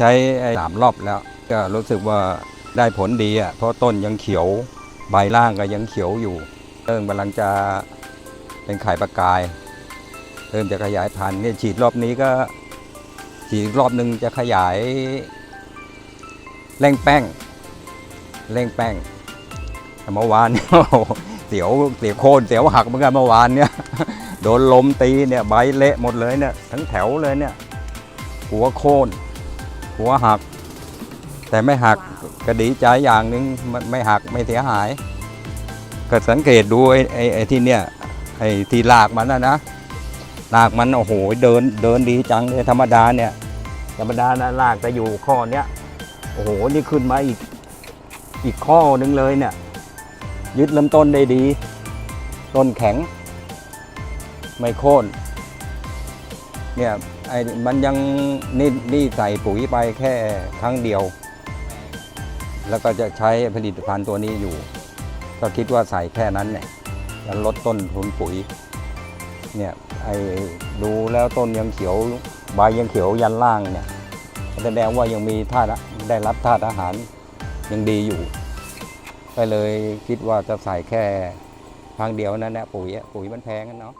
ใช้สามรอบแล้ว ก็รู้สึกว่าได้ผลดีอะเพราะต้นยังเขียวใบล่างก็ยังเขียวอยู่เริ่มกำลังจะเป็นไข่ประกาย เริ่มจะขยายพันธุ์เนี่ยฉีดรอบนี้ก็ ฉีดรอบหนึ่งจะขยายเร่งแป้งเร่งแป้งแต่เมื่อวานเนี่ยเสียวเสียวโคนเสียวหักเหมือนกันเมื่อวานเนี่ยโดนลมตีเนี่ยใบเละหมดเลยเนี่ยทั้งแถวเลยเนี่ยหัวโค่น หัวหัก แต่ไม่หักก็ดีใจอย่างหนึ่งมันไม่หักไม่เสียหาย ก็สังเกตดูไอ้ไอ้ไอ้ที่เนี่ยไอ้ที่ลากมันนะนะลากมันโอ้โหเดินเดินดีจังเลยธรรมดาเนี่ย ธรรมดานะลากจะอยู่ข้อเนี้ยโอ้โหนี่ขึ้นมาอีกอีกข้อหนึ่งเลยเนี่ย ยึดลำต้นได้ดี ต้นแข็ง ไม่โค่นเนี่ย ไอ้มันยังนี่นี่ใส่ปุ๋ยไปแค่ครั้งเดียว แล้วก็จะใช้ผลิตภัณฑ์ตัวนี้อยู่ ก็คิดว่าใส่แค่นั้นเนี่ยจะลดต้นทุนปุ๋ย เนี่ยไอ้ดูแล้วต้นยังเขียวใบยังเขียวยันล่างเนี่ยแสดงว่ายังมีธาตุได้รับธาตุอาหารยังดีอยู่ ก็เลยคิดว่าจะใส่แค่ครั้งเดียวนั่นแหละปุ๋ยปุ๋ยมันแพงกันเนาะ